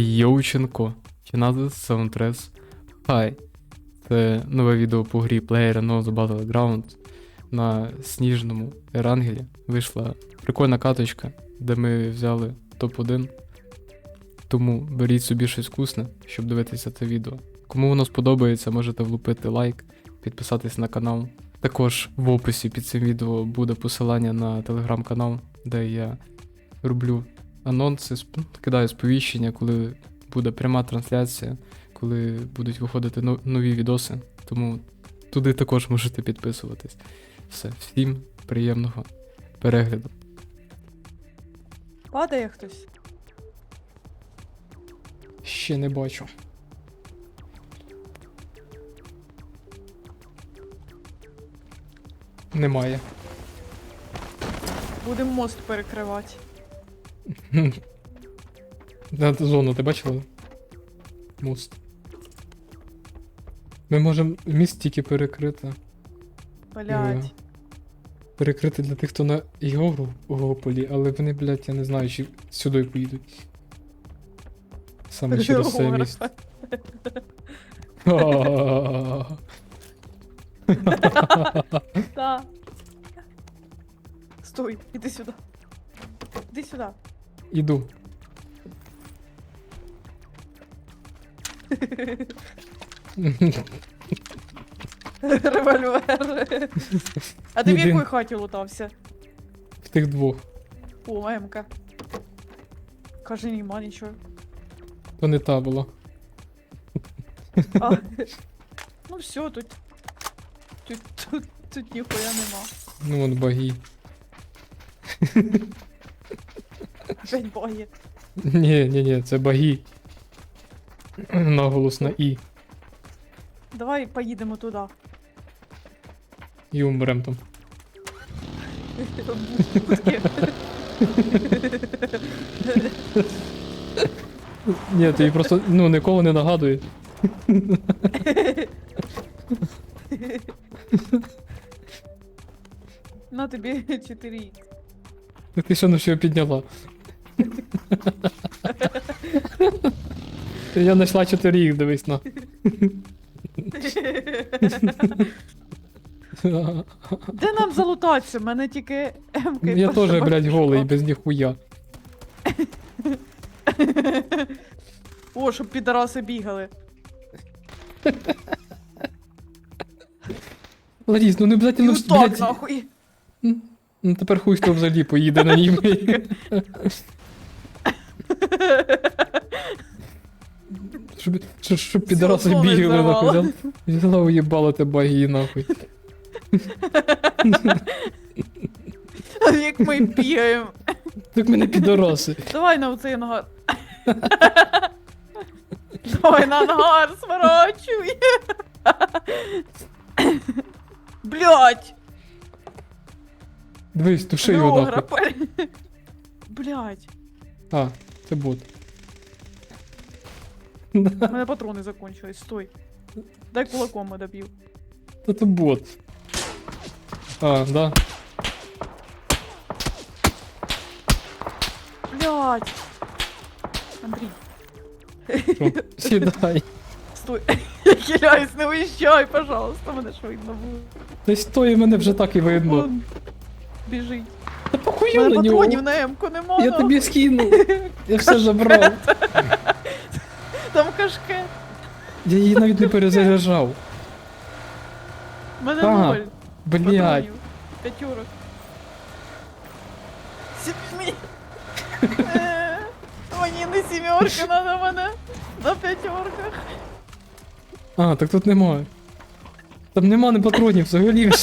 Йоученко. Чиназис Soundtress. Хай. Це нове відео по грі PlayerUnknown's Battlegrounds. На сніжному Ерангелі вийшла прикольна каточка, де ми взяли топ-1. Тому беріть собі щось вкусне, щоб дивитися це відео. Кому воно сподобається, можете влупити лайк, підписатись на канал. Також в описі під цим відео буде посилання на телеграм-канал, де я роблю анонси, кидаю сповіщення, коли буде пряма трансляція, коли будуть виходити нові відоси. Тому туди також можете підписуватись. Все, всім приємного перегляду. Падає хтось. Ще не бачу. Немає. Будемо мост перекривати. Зону, ти бачила? Мост. Ми можемо міст тільки перекрити. Блять. Перекрити для тих, хто на Європолі, але вони, блядь, я не знаю, чи сюди поїдуть. Саме через це місце. Стой, іди сюди. Іди сюди. Іду. Револьвер. А ти в Іди. хаті лутався? В тих двох. О, мемка. Каже, нема нічого. То не та була. А. Ну все, тут. Тут, тут, тут ніхуя нема. Ну вон баги. Опять боги. Ні, ні, ні, це баги. Наголос на І. Давай поїдемо туди. І умрем там. Будки. Ні, ти просто ну ніколи не нагадує. На тобі 4 Ти що ну що підняла? Я знайшла 4 їх, дивись на. Де нам залутатися? У мене тільки М-ки. Я теж, пошла. блядь, голий, без ніхуя. О, щоб підараси бігали. Ларіс, ну не обязательно, Ну так, блядь, нахуй. ну тепер хуй хто взагалі поїде на ній. Щоб, щоб, щоб Всього бігали, нахуй. взяла- Взяла уїбала те баги, нахуй. Як ми бігаємо. Так мене підараси. Давай на оцей ангар. Давай на ангар, сворачуй. Блять! Дивись, туши його нахуй. Блять. А, це бот. У мене патрони закончились, стой. Дай кулаком я доб'ю. Це бот. А, да. Блять. Андрій, Що? Сідай. стой. Я хиляюсь, не уїжджай, пожалуйста, мене ж видно було. Та стой, мене вже так і видно. Вон, Біжить. У мене на патронів на М-ку нема. Я ну. тобі скину. Я все забрав. Там кашке. Я її навіть не перезаряджав. У мене А, ноль. Блять. Патронів. П'ятюрок. Сімі. Е, Мені не сімерка, надо мене на п'ятерках. А, так тут немає. Там нема не патронів взагалі.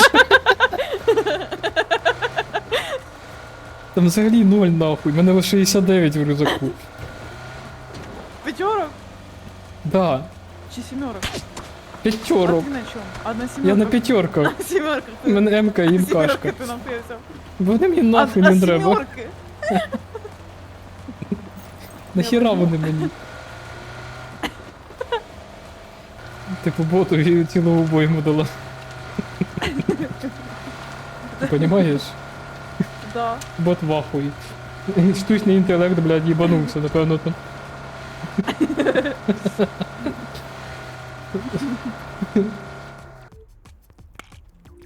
Там взагалі ноль нахуй. У мене лише 69 в рюкзаку. П'ятерок Да. чи сімерок? А П'ятерок. ти на чому? Одна сімерка. Я на п'ятерках. Сімерка. У мене МК і Сімерка МКшка. ти нам взяв. Вони мені нахуй а, не а треба. сімерки? Нахіра вони мені? Типу боту і цілу обойму дала. Ти Понімаєш? Да. Бот в ахуї. Штучний інтелект, блядь, їбанувся, напевно там.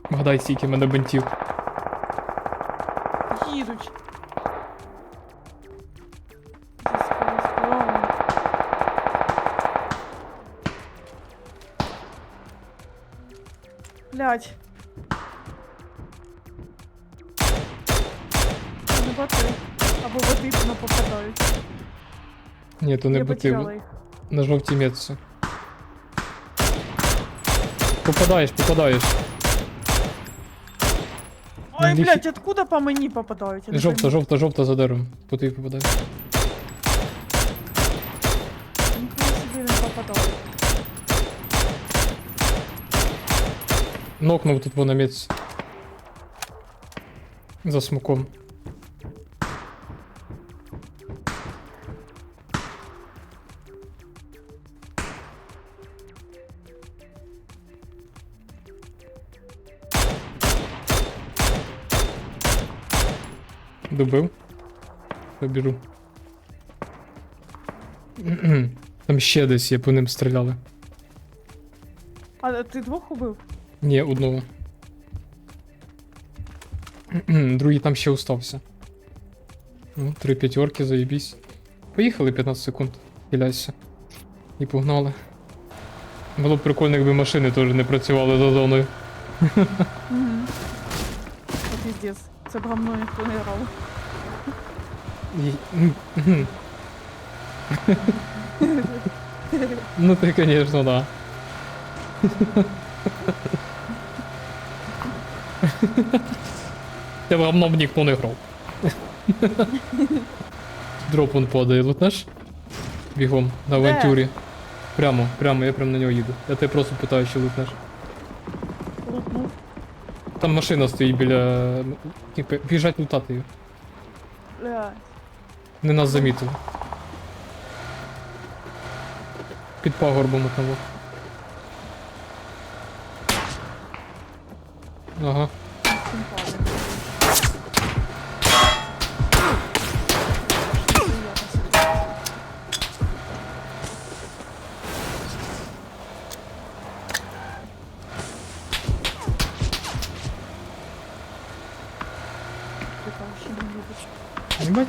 Вгадай, скільки мене бинтів. Їдуть. Блять. боти. Або боти не попадають. Ні, то не Я ботив. потеряла їх. На жовтій метці. Попадаєш, попадаєш. Ой, Ніфі- блять, откуда по мені попадають? Я не Жовта, пойму. жовта, жовта за деревом. По тобі попадає. Ніхуя собі не попадають. Нокнув тут по намітці. За смоком. Добив. Побіжу. Там ще десь є, по ним стріляли. А ти двох убив? Ні, одного. Другий там ще устався. Ну, три п'ятерки, заєбісь. Поїхали 15 секунд. Хиляйся. І погнали. Було б прикольно, якби машини теж не працювали за зоною. Угу. Це піздец. Це б гамно ніхто не грав. Ну ти, конечно, да. Тебе говном ніхто не грав. Дроп он падає, лутнеш? Бігом, на Де? авантюрі. Прямо, прямо, я прямо на нього їду. Я тебе просто питаю, чи лутнеш. Там машина стоїть біля. Типу, біжать лутати її. Не нас замітили. Під пагорбом одного. Ага.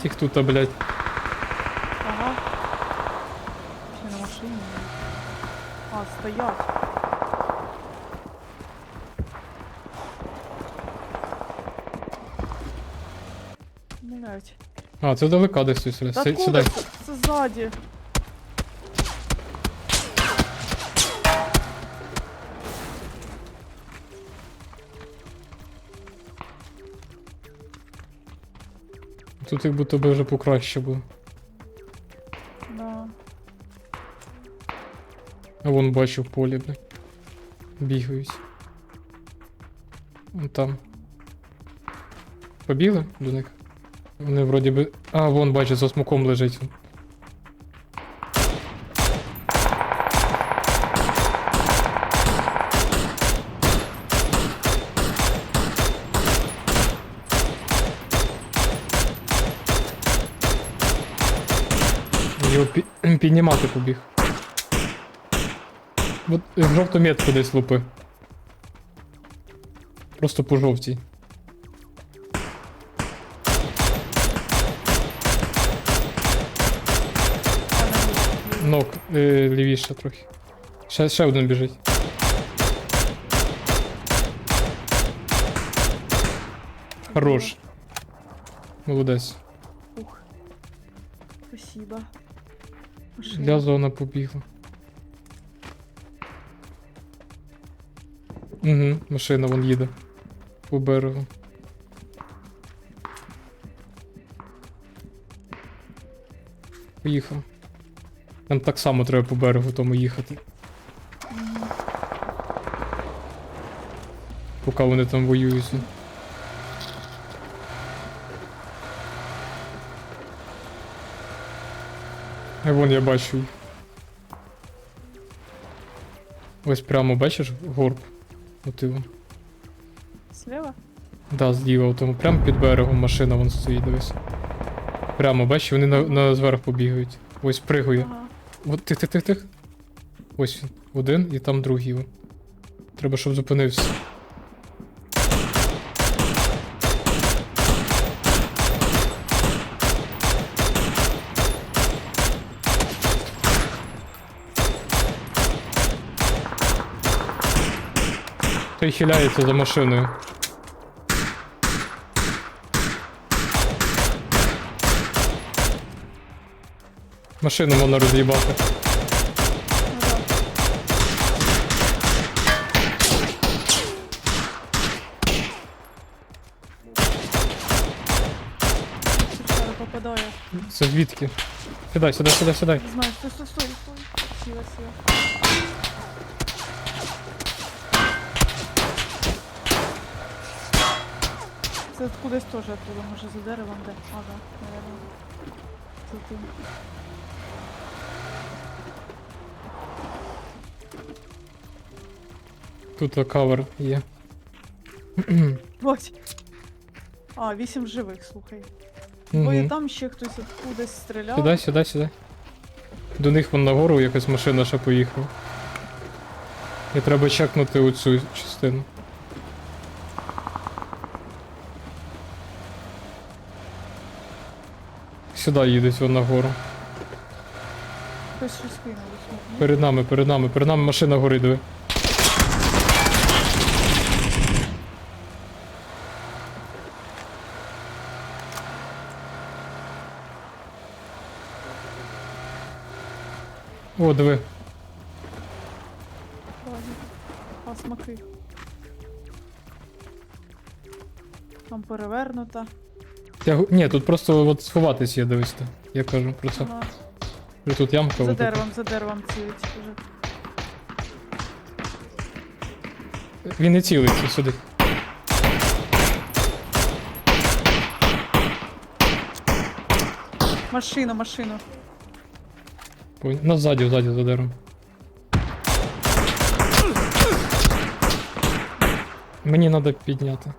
Їх тут, а, блядь. Ага. Ще на машині. А, стоять. Блядь. А, це далека десь тут Сідай. Це ззаді. Тут як будто би вже покраще було. Да. А вон бачу в полі, блядь. Бігають. Вон там. Побігли до них? Вони вроді би. А, вон бачу, за смоком лежить. Його пі- піднімати побіг. От е, в жовту метку десь лупи. Просто по жовтій. Нок, е, лівіше трохи. Ще, ще один біжить. Хорош. Молодець. Ух. Спасибо. Я зона побігла. Угу, машина вон їде. По берегу. Поїхав. Нам так само треба по берегу тому їхати. Поки вони там воюють. А вон я бачу. Ось прямо бачиш горб. От його. Слева? Да, зліва, тому прямо під берегом машина вон стоїть, дивись. Прямо, бачиш, вони на, на зверх побігають. Ось пригує. Ага. от тих, тих, тих, тих. Ось він. Один і там другий. Треба, щоб зупинився. Той хиляється за машиною. Машину можна роз'їбати. Попадає. Це звідки? Сідай, сідай, сідай, сідай. Не знаю, стой, стой, стой, стой. Це кудись теж оттуда, може за деревом, де? Ага, наверное. Це ти. Тут кавер є. Бать. А, вісім живих, слухай. Бо і там ще хтось откудись стріляв. Сідай, сідай, сідай. До них вон нагору якась машина ще поїхала. І треба чекнути оцю частину. Сюди їдуть вон нагору. Хтось. Перед нами, перед нами, перед нами машина горить, диви. О, диви. Ладно. А смаки. Там перевернута. Я... Ні, тут просто от сховатись є, дивись. ти. Я кажу про це. Ага. Тут ямка. За отут. деревом, за деревом цілить вже. Він не цілиться сюди. Машина, машина. Пон- Ну, ззаді, ззаді, за деревом. Мені треба підняти.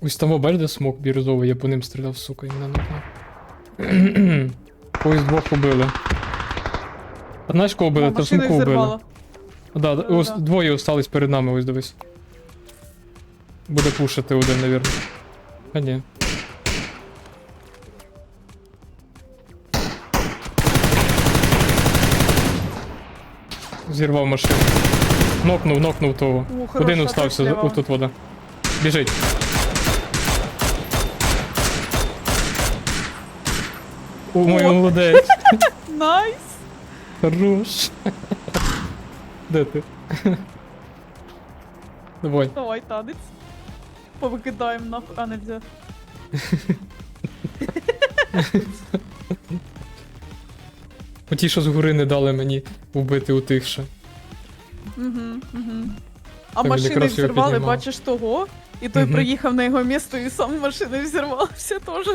Ось там бачиш, де смок бірюзовий, я по ним стріляв, сука, і не напав. Ось двох убили. А знаєш, кого Та сумку убили. зірвало. Да, да, ось двоє остались перед нами, ось дивись. Буде пушити один, навірно. А ні. Зірвав машину. Нокнув, нокнув того. О, хороша, Один остався, труслява. отут вода. Біжить. О, мой молодець. Найс! Хорош. Де ти? Давай. Давай танець. Повикидаємо нахуй. А, нельзя. Оті, що згори не дали мені вбити у тих ще. Угу, угу. А машини якраз його взірвали, піднімав. бачиш того. І той Мгм. приїхав на його місто і сам машини взірвався теж.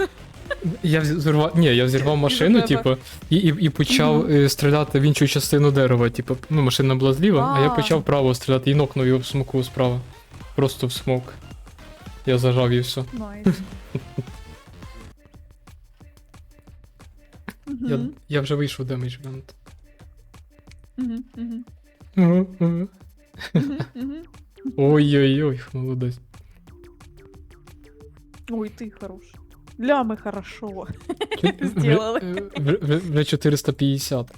Я взірвав. Ні, я взірвав машину, типу, і, і, і почав е, стріляти в іншу частину дерева. Типу, ну, машина була зліва, а, я А. почав право стріляти і нокнув його в смоку справа. Просто в смок. Я зажав і все. Найс. Я, Мгм, я вже вийшов демедж вент. мгм, мгм, мгм, мгм. Ой-ой-ой, молодець. Ой, ты хорош. Лями хорошо. Сделали. Вже 450.